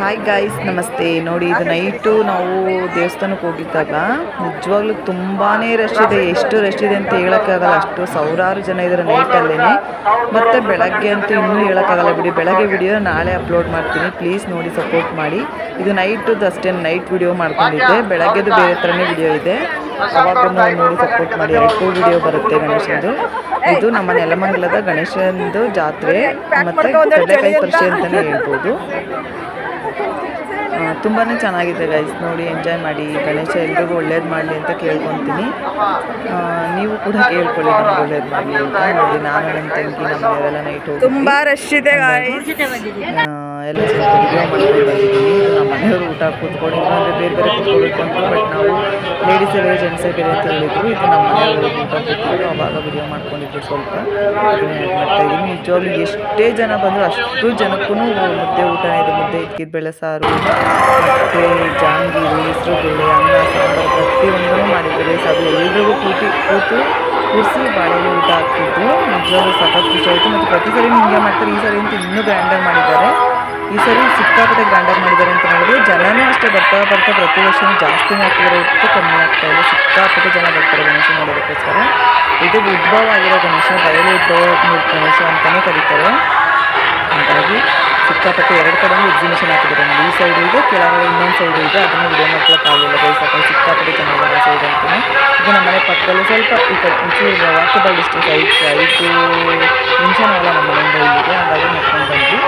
Hi guys ನಮಸ್ತೆ. ನೋಡಿ, ಇದು ನೈಟು ನಾವು ದೇವಸ್ಥಾನಕ್ಕೆ ಹೋಗಿದ್ದಾಗ ನಿಜವಾಗ್ಲೂ ತುಂಬಾ ರಶ್ ಇದೆ. ಎಷ್ಟು ರಶ್ ಇದೆ ಅಂತ ಹೇಳೋಕ್ಕಾಗಲ್ಲ. ಅಷ್ಟು ಸಾವಿರಾರು ಜನ ಇದ್ದಾರೆ ನೈಟಲ್ಲೇ ಮತ್ತು ಬೆಳಗ್ಗೆ ಅಂತೂ ಇನ್ನೂ ಹೇಳೋಕ್ಕಾಗಲ್ಲ ಬಿಡಿ. ಬೆಳಗ್ಗೆ ವಿಡಿಯೋ ನಾಳೆ ಅಪ್ಲೋಡ್ ಮಾಡ್ತೀನಿ. ಪ್ಲೀಸ್ ನೋಡಿ ಸಪೋರ್ಟ್ ಮಾಡಿ. ಇದು ನೈಟದ್ದು ಅಷ್ಟೇ ನೈಟ್ ವಿಡಿಯೋ ಮಾಡ್ಕೊಂಡಿದ್ದೆ. ಬೆಳಗ್ಗೆದು ಬೇರೆ ಥರನೇ ವಿಡಿಯೋ ಇದೆ. ಅವಾಗ ನೋಡಿ ಸಪೋರ್ಟ್ ಮಾಡಿ. ಎರಡು ವಿಡಿಯೋ ಬರುತ್ತೆ ಗಣೇಶನದು ಇದು ನಮ್ಮ ನೆಲಮಂಗಲದ ಗಣೇಶನದು ಜಾತ್ರೆ. ಮತ್ತು ಕಡಲೆಕಾಯಿ ಪರಿಷೆ ಅಂತಲೇ ಹೇಳ್ಬೋದು. ತುಂಬಾ ಚೆನ್ನಾಗಿದೆ ಗೈಸ್ ನೋಡಿ ಎಂಜಾಯ್ ಮಾಡಿ. ಗಣೇಶ ಎಲ್ರಿಗೂ ಒಳ್ಳೇದು ಮಾಡಲಿ ಅಂತ ಕೇಳ್ಕೊತೀನಿ. ನೀವು ಕೂಡ ಕೇಳ್ಕೊಳ್ಳಿ ನಮ್ಗೆ ಒಳ್ಳೇದು ಮಾಡಲಿ ಅಂತ. ನೋಡಿ ನಾನು ನನ್ನ ತಂಗಿ ನಮ್ಮ ಮನೆಯವರೆಲ್ಲ ನೈಟ್ ಹೋಗಿ ತುಂಬಾ ರಶ್ ಇದೆ ಎಲ್ಲ ವಿಡಿಯೋ ಮಾಡ್ಕೊಂಡು ನಮ್ಮ ಮನೆಯವರು ಊಟ ಕೂತ್ಕೊಂಡಿದ್ರು ಅಂದರೆ ಬೇರೆ ಬೇರೆ ಕೂತ್ಕೊಳ್ಬೇಕು ಅಂತ ಬಟ್ ನಾವು ಲೇಡೀಸೇ ಬೇರೆ ಜೆಂಟ್ಸೇ ಬೇರೆ ಅಂತ ಹೇಳಿದ್ರು ಇದು ನಮ್ಮ ಮನೆಯವರು ಊಟ ಕೂತ್ಕೊಂಡು ಅವಾಗ ವಿಡಿಯೋ ಮಾಡ್ಕೊಂಡಿದ್ರು ಸ್ವಲ್ಪ. ಇನ್ನು ಮಾಡ್ತಾ ಇದ್ದೀನಿ. ನಿಜವಾಗ್ಲೂ ಎಷ್ಟೇ ಜನ ಬಂದರೂ ಅಷ್ಟು ಜನಕ್ಕೂ ಮುದ್ದೆ ಊಟನೇ ಇದೆ. ಮುದ್ದೆ ಇಕ್ಕಿದ ಬೆಳೆ, ಸಾರು, ಮತ್ತು ಜಾಂಗೀರು ಹೆಸರು ಬೇಳೆ, ಅನ್ನ, ಸಾಂಬಾರು, ಪ್ರತಿಯೊಂದನ್ನು ಮಾಡಿದ್ದಾರೆ ಸಾರು ಎಲ್ಲರಿಗೂ ಕೂತಿ ಕೂತು ಕೂರಿಸಿ ಬಾಳೆಲೆ ಊಟ ಹಾಕ್ತಿದ್ದು ನಿಜವಾಗ್ಲೂ ಸಖತ್ ಖುಷಿ ಆಯಿತು. ಮತ್ತು ಪ್ರತಿ ಸರಿ ಹಿಂಗೆ ಮಾಡ್ತಾರೆ. ಈ ಸರಿ ಅಂತೂ ಇನ್ನೂ ಗ್ರ್ಯಾಂಡಾಗಿ ಮಾಡಿದ್ದಾರೆ. ಈ ಸರಿ ಸಿಕ್ಕಾಪಟ್ಟೆ ಗ್ರ್ಯಾಂಡಾಗಿ ಮಾಡಿದ್ದಾರೆ ಅಂತ ಹೇಳಿದ್ರೆ ಜನನೂ ಅಷ್ಟೇ ಬರ್ತಾ ಬರ್ತಾ ಪ್ರತಿ ವರ್ಷವೂ ಜಾಸ್ತಿ ಆಗ್ತಿದ್ದಾರೆ ಹೊರತು ಕಮ್ಮಿ ಆಗ್ತಾ ಇಲ್ಲ. ಸಿಕ್ಕಾಪಟ್ಟೆ ಜನ ಬರ್ತಾರೆ ಗಣೇಶ ನೋಡೋದಕ್ಕೋಸ್ಕರ. ಇದು ಉದ್ಭವ ಆಗಿರೋ ಗಣೇಶ, ಬಯಲು ಉದ್ಭವ ಗಣೇಶ ಅಂತಲೇ ಕರೀತಾರೆ. ಹಾಗಾಗಿ ಸಿಕ್ಕಾಪಟ್ಟೆ ಎರಡು ಕಡೆಯೂ ಎಕ್ಸಿಬಿಷನ್ ಹಾಕಿದ್ದಾರೆ. ಈ ಸೈಡು ಇದೆ, ಕೆಳಗಡೆ ಇನ್ನೊಂದು ಸೈಡು ಇದೆ. ಅದನ್ನು ವಿಡಿಯೋ ಕಾಲಿಲ್ಲ ಬೈಸಾಕೊಂಡು ಸಿಕ್ಕಾಪಟ್ಟೆ ಆ ಸೈಡ್ ಅಂತಲೇ ಇದು ನಮ್ಮ ಮನೆ ಪಕ್ಕದಲ್ಲಿ ಸ್ವಲ್ಪ ಈ ಕಡೆ ಒಂಚೂರು ವಾಕಬಲ್ ಡಿಸ್ಟೆನ್ಸ್ ಐದು ಐದು ನಿಮಿಷನೂ ಅಲ್ಲ ನಮ್ಮ ಮನೆಯಿಂದ ಇಲ್ಲಿಗೆ. ಹಾಗಾಗಿ ನೋಡ್ಕೊಂಡು ಬಂದ್ವಿ.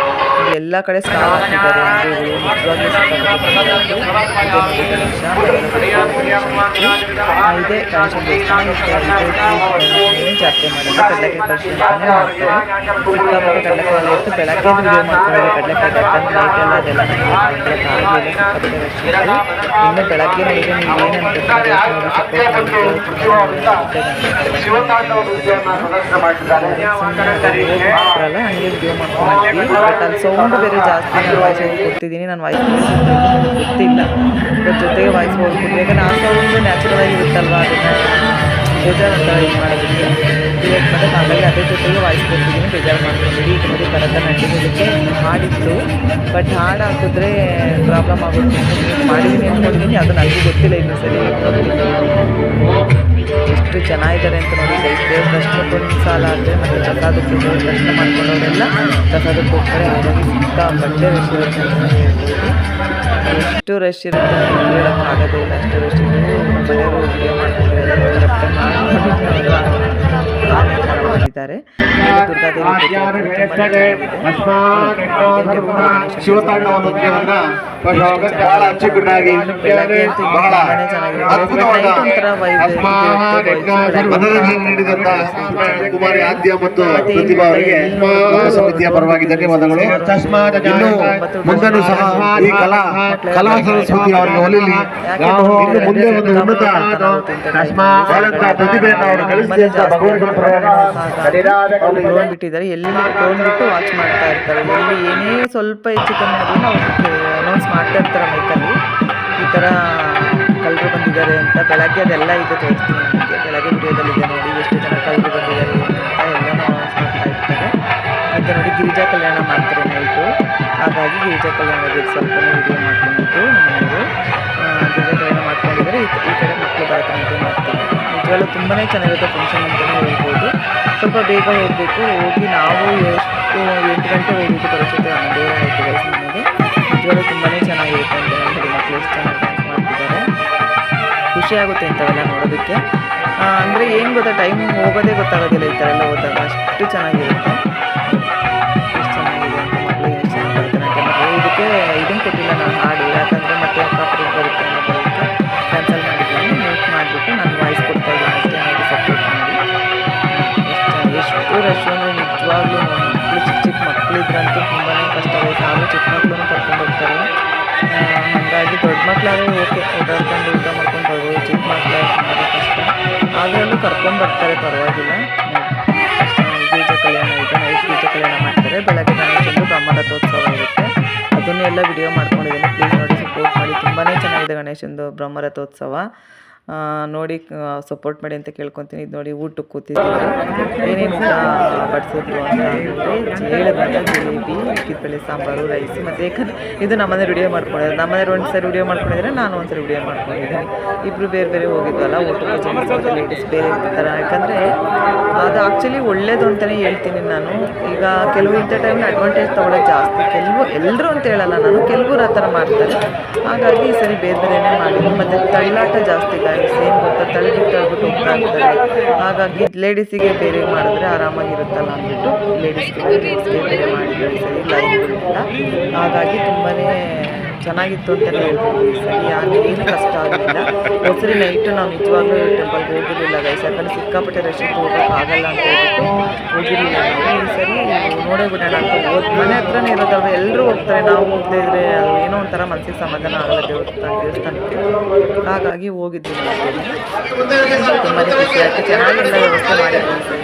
ಎಲ್ಲ ಕಡೆ ಹಾಕಿದ್ದಾರೆ ಅಂಗಡಿಗಳು. ಇದೆ ದೇವಸ್ಥಾನ ಇದೆ. ಜಾತ್ರೆ ಮಾಡೋದು ಕಡಲೆಕಾಯಿ ಪರಿಶೀಲನೆ ಮಾಡ್ತಾರೆ. ಕಡಲೆಕಾಯಿ ಇತ್ತು. ಬೆಳಗ್ಗೆ ವಿಡಿಯೋ ಮಾಡ್ಕೊಂಡಿದ್ದೆ. ಕಡಲೆಕಾಯಿ ಯಾಕಂದ್ರೆ ನೈಟ್ ಎಲ್ಲ ಅದೆಲ್ಲ ನನಗೆ ಆಗಲಿಲ್ಲ ಸಿಕ್ಕಾಪಟ್ಟೆ ರಶ್ ಇತ್ತು ಇನ್ನು ಬೆಳಗ್ಗೆ ನೀವು ಹಂಗೆ ವಿಡಿಯೋ ಬಟ್ ಅಲ್ಲಿ ಸೌಂಡ್ ಬೇರೆ ಜಾಸ್ತಿ ನಾನು ವಾಯ್ಸ್ ಕೊಡ್ತಿದ್ದೀನಿ ನಾನು ವಾಯ್ಸ್ ಗೊತ್ತಿಲ್ಲ. ಅದ್ರ ಜೊತೆಗೆ ವಾಯ್ಸ್ ಹೋಗ್ತಿದ್ವಿ ಯಾಕಂದ್ರೆ ಆ ಸೌಂಡ್ ನ್ಯಾಚುರಲ್ ಆಗಿ ಇರುತ್ತಲ್ವ ಅದನ್ನು? ಬೇಜಾರು ಅಂತ ಇದು ಮಾಡೋದಕ್ಕೆ. ಕ್ರಿಯೇಟ್ ಮಾಡೋದು ಹಾಗಾಗಿ ಅದ್ರ ಜೊತೆಗೆ ವಾಯ್ಸ್ ಕೊಡ್ತಿದ್ದೀನಿ ಬೇಜಾರು ಮಾಡ್ಕೊಂಡಿದ್ದೀವಿ ಈಗ ನೋಡಿ ಭರತನಾಟ್ಯಕ್ಕೆ ಹಾಡಿತ್ತು. ಬಟ್ ಹಾಡು ಹಾಕಿದ್ರೆ ಪ್ರಾಬ್ಲಮ್ ಆಗುತ್ತೆ. ಮಾಡಿದ್ದೀನಿ ಅಂದ್ಕೊಂಡಿದ್ದೀನಿ ಅದು ನನಗೂ ಗೊತ್ತಿಲ್ಲ ಇನ್ನೂ ಸರಿ ಎಷ್ಟು ಚೆನ್ನಾಗಿದ್ದಾರೆ ಅಂತ ನೋಡಿ ಗೈಸ್ ದೇವ್ರ ದರ್ಶನಕ್ಕೆ ಒಂದು ಸಾಲ ಆದರೆ ಮತ್ತು ಪ್ರಸಾದಕ್ಕೆ ದೇವ್ರ ದರ್ಶನ ಮಾಡ್ಕೊಂಡವರೆಲ್ಲ ಪ್ರಸಾದಕ್ಕೆ ಹೋಗ್ತಾರೆ ಹಾಗಾಗಿ ಸಿಕ್ಕಾಪಟ್ಟೆ ರಶ್ ಇರುತ್ತೆ ಎಷ್ಟು ರಶ್ ಇರುತ್ತೆ ಹೇಳೋಕ್ಕಾಗೋದೇ ಇಲ್ಲ. ಅಷ್ಟು ರಶ್ ಇರುತ್ತೆ ಮನೆಯವರು ಮಾಡ್ಕೊಂಡಿದ್ದಾರೆ ಕರೆಕ್ಟಾಗಿ ಮಾಡಿದ್ದಾರೆ. ದುರ್ಗಾದೇವಿ ಶಿವತಾಂಡವನೃತ್ಯವನ್ನ ಬಹಳ ಅಚ್ಚುಕಟ್ಟಾಗಿ ಬಹಳ ಅದ್ಭುತವಾದ ಮನೋರಂಜನೆ ನೀಡಿದಂತ ಕುಮಾರಿ ಆದ್ಯ ಮತ್ತು ಪ್ರತಿಭಾ ಅವರಿಗೆ ಸಮಿತಿಯ ಪರವಾಗಿ ಧನ್ಯವಾದಗಳು. ಇನ್ನು ಮುಂದೆನೂ ಸಹ ಈ ಕಲಾ ಕಲಾ ಸರಸ್ವತಿ ಅವರಿಗೆ ಒಲಿಲಿ. ಮುಂದೆ ಒಂದು ಉನ್ನತ ಪ್ರತಿಭೆಯನ್ನು ಅವರು ಕಲಿಸಿದೆ ಅಂತ ಭಗವಂತನ ಡ್ರೋನ್ ಬಿಟ್ಟಿದ್ದಾರೆ ಎಲ್ಲಿ ಡ್ರೋನ್ ಬಿಟ್ಟು ವಾಚ್ ಮಾಡ್ತಾ ಇರ್ತಾರೆ. ಎಲ್ಲಿ ಏನೇ ಸ್ವಲ್ಪ ಹೆಚ್ಚು ಕಮ್ಮಿ ಆದ್ರೂ ಅವ್ರು ಅನೌನ್ಸ್ ಮಾಡ್ತಾ ಇರ್ತಾರೆ ಮೈಕಲ್ಲಿ ಈ ಥರ ಕಳ್ಳರು ಬಂದಿದ್ದಾರೆ ಅಂತ. ಬೆಳಗ್ಗೆ ಅದೆಲ್ಲ ಇದೆ ತೋರಿಸ್ತೀನಿ ನಿಮಗೆ. ಬೆಳಗ್ಗೆ ವಿಡಿಯೋದಲ್ಲಿದೆ ನೋಡಿ ಎಷ್ಟು ಜನ ಕಳ್ಳರು ಬಂದಿದ್ದಾರೆ ಅಂತ ಎಲ್ಲನೂ ಅನೌನ್ಸ್ ಮಾಡ್ತಾ ಇರ್ತಾರೆ. ಮತ್ತು ನೋಡಿ ಗಿರಿಜಾ ಕಲ್ಯಾಣ ಮಾಡ್ತಾರೆ ನೈಟು. ಹಾಗಾಗಿ ಗಿರಿಜಾ ಕಲ್ಯಾಣದ ಸ್ವಲ್ಪ ವಿಡಿಯೋ ಮಾಡ್ಕೊಂಡಿದ್ದು ನಮ್ಮನೆಯವರು ಗಿರಿಜಾ ಕಲ್ಯಾಣ ಮಾಡ್ಕೊಂಡಿದ್ದಾರೆ. ಈ ಕಡೆ ಮಕ್ಕಳು ಭರತನಾಟ್ಯ ಮಾಡ್ತಾರೆ ನಿಜವಾಗ್ಲೂ ತುಂಬಾ ಚೆನ್ನಾಗಿರುತ್ತೆ ಫಂಕ್ಷನ್ ಅಂತಲೇ ಹೇಳ್ಬೋದು. ಸ್ವಲ್ಪ ಬೇಗ ಹೋಗಬೇಕು. ಹೋಗಿ ನಾವು ಎಷ್ಟು ಎಂಟು ಗಂಟೆ ಹೋಗಿದ್ದು ಬರೋಷ್ಟೊತ್ತೆ ಹನ್ನೊಂದು ಆಯಿತು ಗೈಸ್ ನಮಗೆ. ನಿಜವಾಗ್ಲೂ ತುಂಬಾ ಚೆನ್ನಾಗಿರುತ್ತೆ ಅಂತ ಹೇಳಿ ಮಕ್ಕಳು ಎಷ್ಟು ಚೆನ್ನಾಗಿ ಡ್ಯಾನ್ಸ್ ಮಾಡ್ತಿದ್ದಾರೆ. ಖುಷಿಯಾಗುತ್ತೆ ಇಂಥವೆಲ್ಲ ನೋಡೋದಕ್ಕೆ. ಅಂದರೆ ಏನು ಗೊತ್ತಾ ಟೈಮ್ ಹೋಗೋದೇ ಗೊತ್ತಾಗೋದಿಲ್ಲ ಈ ಥರ ಎಲ್ಲ ಹೋದಾಗ. ಅಷ್ಟು ಚೆನ್ನಾಗಿರುತ್ತೆ. ಮಕ್ಕಳಾದ್ರೆ ಓಕೆ ಓಡಾಡ್ಕೊಂಡು ಊಟ ಮಾಡ್ಕೊಂಡು ಬರ್ಬೋದು ಚಿಕ್ಕ ಮಕ್ಕಳ ಅದರಲ್ಲೂ ಕರ್ಕೊಂಡು ಬರ್ತಾರೆ ಪರವಾಗಿಲ್ಲ. ಬೀಜ ಕಲ್ಯಾಣ ಇದೆ ನೈಟ್ ಬೀಜ ಕಲ್ಯಾಣ ಮಾಡ್ತಾರೆ. ಬೆಳಗ್ಗೆ ಗಣೇಶಂದು ಬ್ರಹ್ಮರಥೋತ್ಸವ ಇರುತ್ತೆ ಅದನ್ನೆಲ್ಲ ವಿಡಿಯೋ ಮಾಡ್ಕೊಂಡಿದ್ದೀನಿ. ಪ್ಲೀಸ್ ನೋಡಿ ಸಪೋರ್ಟ್ ಮಾಡಿ. ತುಂಬಾ ಚೆನ್ನಾಗಿದೆ ಗಣೇಶಂದು ಬ್ರಹ್ಮರಥೋತ್ಸವ. ಆ, ನೋಡಿ ಸಪೋರ್ಟ್ ಮಾಡಿ ಅಂತ ಕೇಳ್ಕೊತೀನಿ. ಇದು ನೋಡಿ ಊಟಕ್ಕೆ ಕೂತಿದ್ದೀನಿ. ಏನೇನು ಬಡಿಸಿದ್ರು ಅಂತ ಹೇಳಿದ್ರೆ ಜಿಲೇಬಿ ಸಾಂಬಾರು, ರೈಸ್. ಮತ್ತು ಯಾಕಂದರೆ ಇದು ನಮ್ಮನೆ ವಿಡಿಯೋ ಮಾಡ್ಕೊಂಡಿದ್ದಾರೆ. ನಮ್ಮನೆ ಒಂದು ಸರಿ ವಿಡಿಯೋ ಮಾಡ್ಕೊಂಡಿದ್ರೆ ನಾನು ಒಂದು ಸರಿ ವಿಡಿಯೋ ಮಾಡ್ಕೊಂಡಿದ್ದೀನಿ. ಇಬ್ಬರು ಬೇರೆ ಬೇರೆ ಹೋಗಿದ್ವಲ್ಲ, ಊಟಕ್ಕೆ ಲೇಡೀಸ್ ಬೇರೆ ಇರ್ತಾರೆ ಯಾಕಂದರೆ ಅದು ಆ್ಯಕ್ಚುಲಿ ಒಳ್ಳೇದು ಅಂತಲೇ ಹೇಳ್ತೀನಿ ನಾನು. ಈಗ ಕೆಲವು ಇಂಥ ಟೈಮ್ನ ಅಡ್ವಾಂಟೇಜ್ ತೊಗೊಳ್ಳೋದು ಜಾಸ್ತಿ. ಕೆಲವು ಎಲ್ಲರೂ ಅಂತ ಹೇಳಲ್ಲ ನಾನು. ಕೆಲವರು ಆ ಥರ ಮಾಡ್ತಾರೆ. ಹಾಗಾಗಿ ಈ ಸರಿ ಬೇರೆ ಬೇರೆನೇ ಮಾಡಿದ್ದೀನಿ. ಮತ್ತು ತಳ್ಳಾಟ ಜಾಸ್ತಿ ಗಾಯಸ್ ಏನು ಗೊತ್ತಾ? ತಲೆಗಿಟ್ಟಾಗ್ಬಿಟ್ಟು ಹೋಗ್ತಾ ಇದ್ದಾರೆ. ಹಾಗಾಗಿ ಲೇಡೀಸಿಗೆ ಬೇರೆ ಮಾಡಿದ್ರೆ ಆರಾಮಾಗಿರುತ್ತಲ್ಲ ಅಂದ್ಬಿಟ್ಟು ಲೇಡೀಸ್ಗೆ ಬೇರೆ ಮಾಡಿದ್ರೆ ಸರಿ ಇಲ್ಲ ಹಾಗಾಗಿ ತುಂಬಾ ಚೆನ್ನಾಗಿತ್ತು ಅಂತ ಹೇಳ್ಬೋದು ಸರಿ ಯಾಕೆ ಏನು ಕಷ್ಟ ಆಗಲಿಲ್ಲ ಹೊಸರಿ ನೈಟು ನಾವು ನಿಜವಾಗ್ಲೂ ಟೆಂಪಲ್ಗೆ ಹೋಗಿರಲಿಲ್ಲ ಗೈಸ್ ಯಾಕಂದರೆ ಸಿಕ್ಕಾಪಟ್ಟೆ ರಶ್ ಹೋಗೋಕ್ಕಾಗಲ್ಲ ಅಂತ ಹೇಳ್ಬಿಟ್ಟು ಹೋಗಿರಲಿಲ್ಲ ನಾವು ಈ ಸರಿ ನೋಡೇ ಬಿಡೋಣ ಅಂತ ಹೋದ್ ಮನೆ ಹತ್ರನೇ ಇರೋದಲ್ವ ಎಲ್ಲರೂ ಹೋಗ್ತಾರೆ ನಾವು ಹೋಗದೇ ಇದ್ರೆ ಏನೋ ಒಂಥರ ಮನಸ್ಸಿಗೆ ಸಮಾಧಾನ ಆಗಲ್ಲ ದೇವಸ್ಥಾನ ದೇವಸ್ಥಾನಕ್ಕೆ ಹಾಗಾಗಿ ಹೋಗಿದ್ವಿ ತುಂಬಾ ಚೆನ್ನಾಗೆಲ್ಲ ವ್ಯವಸ್ಥೆ ಮಾಡಿದ್ರು ಈ ಸರಿ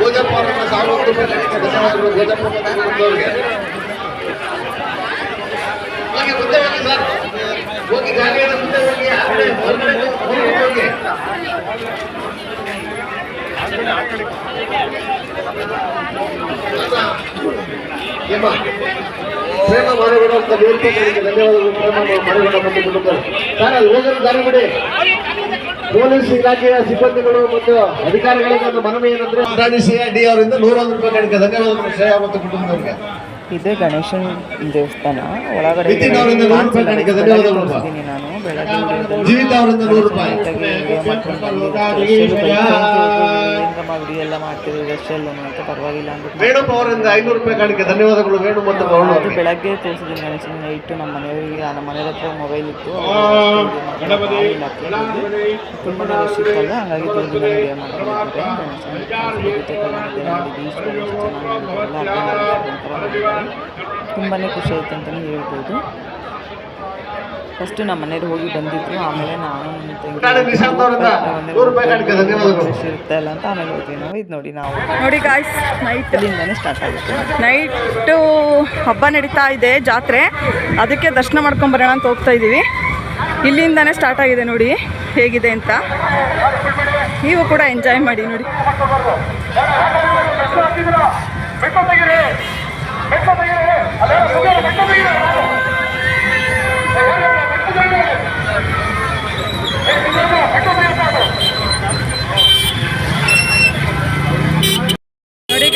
ಗೋಜಪ್ಪ ಅವರನ್ನ ಸಾವಿರಾರು ರೂಪಾಯಿ ಕಟ್ಟಿಗೆ ಧನ್ಯವಾದಗಳು ಗೋಜಪ್ಪ ಬಂದವರಿಗೆ ಹೋಗಿ ಮುಂದೆ ಹೋಗಿ ಸರ್. ಹೋಗಿ ಗಾಡಿಯಿಂದ ಮುಂದೆ ಹೋಗಿ ಆ ಕಡೆ ಹೊರಗಡೆ ಹೋಗಿ ಹೋಗಿ. ಏಮ್ಮ? ಪ್ರೇಮ ಮನೆಗಳು ಅಂತ ವೇದಿಕೆಗಳಿಗೆ ಧನ್ಯವಾದಗಳು. ಪ್ರೇಮ ಮನೆಗಳ ಮತ್ತು ಕುಟುಂಬಗಳು ಸರ್ ಅಲ್ಲಿ ಹೋಗಲು ದಾರಿ ಬಿಡಿ ಪೊಲೀಸ್ ಇಲಾಖೆಯ ಸಿಬ್ಬಂದಿಗಳು ಮತ್ತು ಅಧಿಕಾರಿಗಳಿಗೆ ಒಂದು ಮನವಿ ಏನಂದ್ರೆ ರಾಣಿ ಸಿ ಡಿ ಅವರಿಂದ ನೂರೊಂದು ರೂಪಾಯಿ ಕಡಿಕೆ ಧನ್ಯವಾದಗಳು ಶ್ರೇಯ ಮತ್ತು ಕುಟುಂಬದವರಿಗೆ. ಇದೇ ಗಣೇಶನ ದೇವಸ್ಥಾನ. ಒಳಗಡೆ ನಾನು. ಬೆಳಗ್ಗೆ ಎಲ್ಲ ಮಾಡ್ತೀವಿ ರಶ್ ಎಲ್ಲ ಅಂತ ಪರವಾಗಿಲ್ಲ ಅಂತ ಧನ್ಯವಾದಗಳು ಅದು ಬೆಳಗ್ಗೆ ತೋರಿಸಿದ್ದೀನಿ ಗಣೇಶನ ನೈಟು ನಮ್ಮ ಮನೆಯವರಿಗೆ ನಮ್ಮ ಮನೆಯ ಹತ್ರ ಮೊಬೈಲ್ ಇತ್ತು. ತುಂಬ ರಶ್ ಇತ್ತಲ್ಲ ಹಾಗಾಗಿ ಚೆನ್ನಾಗಿ ದಿನ ಅರ್ಥ ಮಾಡ್ಕೊಂಡಿದ್ದಾರೆ ತುಂಬಾ ಖುಷಿ ಆಯ್ತು ಅಂತಲೇ ಹೇಳ್ಬೋದು. ಫಸ್ಟು ನಮ್ಮ ಮನೆಯವ್ರು ಹೋಗಿ ಬಂದಿದ್ರು ಆಮೇಲೆ ನಾನು ಇರುತ್ತೆ ಅಲ್ಲ ಅಂತ ಆಮೇಲೆ ಹೋದ್ವಿ ನಾವು. ಇದು ನೋಡಿ ನಾವು. ನೋಡಿ ಗಾಯ್ಸ್ ನೈಟ್ ಅಲ್ಲಿಂದನೇ ಸ್ಟಾರ್ಟ್ ಆಗುತ್ತೆ. ನೈಟು ಹಬ್ಬ ನಡೀತಾ ಇದೆ ಜಾತ್ರೆ. ಅದಕ್ಕೆ ದರ್ಶನ ಮಾಡ್ಕೊಂಬರೋಣ ಅಂತ ಹೋಗ್ತಾ ಇದ್ದೀವಿ ಇಲ್ಲಿಂದಾನೆ ಸ್ಟಾರ್ಟ್ ಆಗಿದೆ ನೋಡಿ ಹೇಗಿದೆ ಅಂತ. ನೀವು ಕೂಡ ಎಂಜಾಯ್ ಮಾಡಿ ನೋಡಿ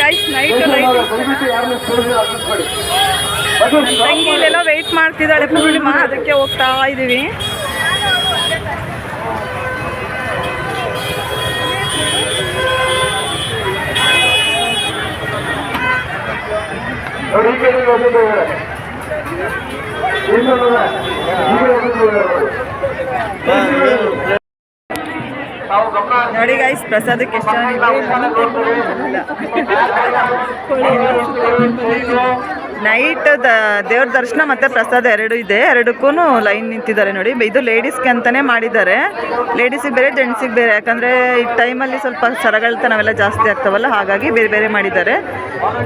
ಗಾಯ್ಸ್ ನೈಟ್ ನೈಟ್ ತಂಗಿ ಇಲ್ಲೆಲ್ಲ ವೆಯ್ಟ್ ಮಾಡ್ತಿದ್ದಾಳೆ ಪೂರ್ಣಿಮಾ ಅದಕ್ಕೆ ಹೋಗ್ತಾ ಇದ್ದೀವಿ ನೋಡಿ ಗೈಸ್ ಪ್ರಸಾದಕ್ಕೆ ಎಷ್ಟು ಜನ ನೈಟ್ ದೇವ್ರ ದರ್ಶನ ಮತ್ತೆ ಪ್ರಸಾದ ಎರಡು ಇದೆ. ಎರಡಕ್ಕೂ ಲೈನ್ ನಿಂತಿದ್ದಾರೆ ನೋಡಿ. ಇದು ಲೇಡೀಸ್ಗೆ ಅಂತಾನೆ ಮಾಡಿದ್ದಾರೆ. ಲೇಡೀಸಿಗೆ ಬೇರೆ, ಜೆಂಟ್ಸಿಗೆ ಬೇರೆ. ಯಾಕಂದ್ರೆ ಈ ಟೈಮಲ್ಲಿ ಸ್ವಲ್ಪ ಸರಗಳ್ತನವೆಲ್ಲ ಜಾಸ್ತಿ ಆಗ್ತಾವಲ್ಲ, ಹಾಗಾಗಿ ಬೇರೆ ಬೇರೆ ಮಾಡಿದ್ದಾರೆ.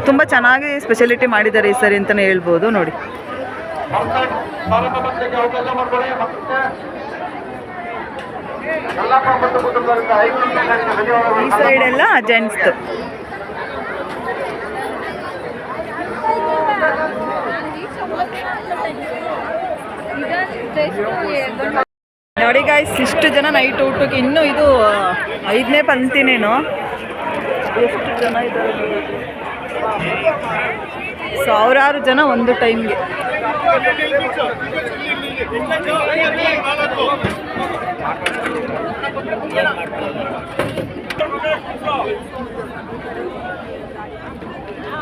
ತುಂಬ ಚೆನ್ನಾಗಿ ಸ್ಪೆಷಾಲಿಟಿ ಮಾಡಿದ್ದಾರೆ ಈ ಸರಿ ಅಂತಾನೆ ಹೇಳ್ಬೋದು ನೋಡಿ. ಈ ಸೈಡ್ ಎಲ್ಲ ಜೆಂಟ್ಸ್ದು ನೋಡಿ ಗಾಯ್ಸ್ ಇಷ್ಟು ಜನ ನೈಟ್ ಊಟಕ್ಕೆ ಇನ್ನು ಇದು ಐದನೇ ಪಂಕ್ತಿನೇನು. ಎಷ್ಟು ಜನ ಇದ್ದಾರೆ? ಸಾವಿರಾರು ಜನ ಒಂದು ಟೈಮ್ಗೆ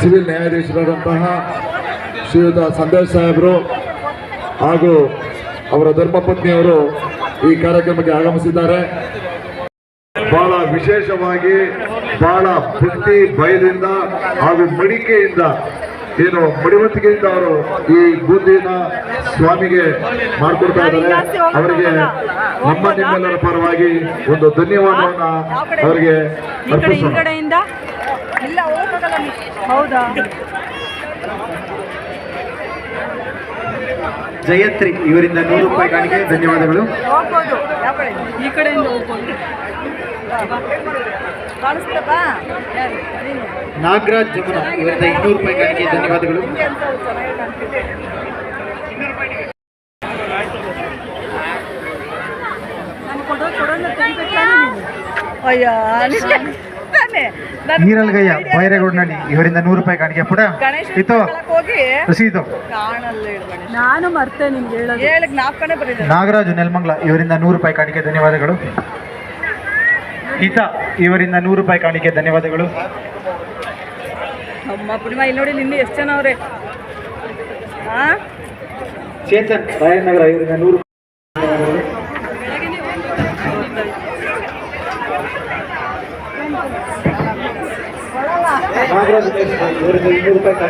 ಸಿವಿಲ್ ನ್ಯಾಯಾಧೀಶರಾದಂತಹ ಶ್ರೀಯುತ ಸಂದೇಶ್ ಸಾಹೇಬರು ಹಾಗೂ ಅವರ ಧರ್ಮಪತ್ನಿಯವರು ಈ ಕಾರ್ಯಕ್ರಮಕ್ಕೆ ಆಗಮಿಸಿದ್ದಾರೆ. ಬಹಳ ವಿಶೇಷವಾಗಿ ಬಹಳ ಭಕ್ತಿ, ಭಯದಿಂದ ಹಾಗೂ ಮಡಿಕೆಯಿಂದ ಏನು ಮಡಿವಂತಿಕೆಯಿಂದ ಅವರು ಈ ಬೂದಿನ ಸ್ವಾಮಿಗೆ ಮಾಡಿಕೊಡ್ತಾ ಇದ್ದಾರೆ. ಅವರಿಗೆ ನಮ್ಮ ನಿಮ್ಮೆಲ್ಲರ ಪರವಾಗಿ ಒಂದು ಧನ್ಯವಾದವನ್ನ ಅವರಿಗೆ ಹೌದಾ? ಜಯತ್ರಿ ಇವರಿಂದ ನೂರು ರೂಪಾಯಿ ಕಾಣಿಕೆ. ಧನ್ಯವಾದಗಳು. ಈ ಕಡೆಯಿಂದ ನಾಗರಾಜ್ ಜಮುನ ಇವರಿಂದ ಇನ್ನೂರು ರೂಪಾಯಿ ಕಾಣಿಕೆ ಧನ್ಯವಾದಗಳು. ನೀರಲ್ಗಯ್ಯ ಬೈರೇಗೌಡನಹಳ್ಳಿ ಇವರಿಂದ ನೂರು ರೂಪಾಯಿ ಕಾಣಿಕೆ ಪುಟ ಗಣೇಶ ಇತ್ತು. ಹೋಗಿ. ರಸೀದು ಕಾಣಲ್ಲ ನಾನು ಮರ್ತೇನೆ ನಿಮ್ಗೆ ಹೇಳೋದು. ನಾಗರಾಜು ನೆಲಮಂಗ್ಲ ಇವರಿಂದ ನೂರು ರೂಪಾಯಿ ಕಾಣಿಕೆ ಧನ್ಯವಾದಗಳು. ಗೀತಾ ಇವರಿಂದ ನೂರು ರೂಪಾಯಿ ಕಾಣಿಕೆ ಧನ್ಯವಾದಗಳು. ನಮ್ಮ ಪುಣ್ಯ ಇಲ್ಲಿ ನೋಡಿ ನಿನ್ನೆ ಎಷ್ಟು ಜನ ಅವ್ರೆ? ಚೇತನ್ ರಾಯನಗರ ಇವರಿಂದ ನೂರು ಇವರಿಂದ ಇನ್ನೂರು ರೂಪಾಯಿ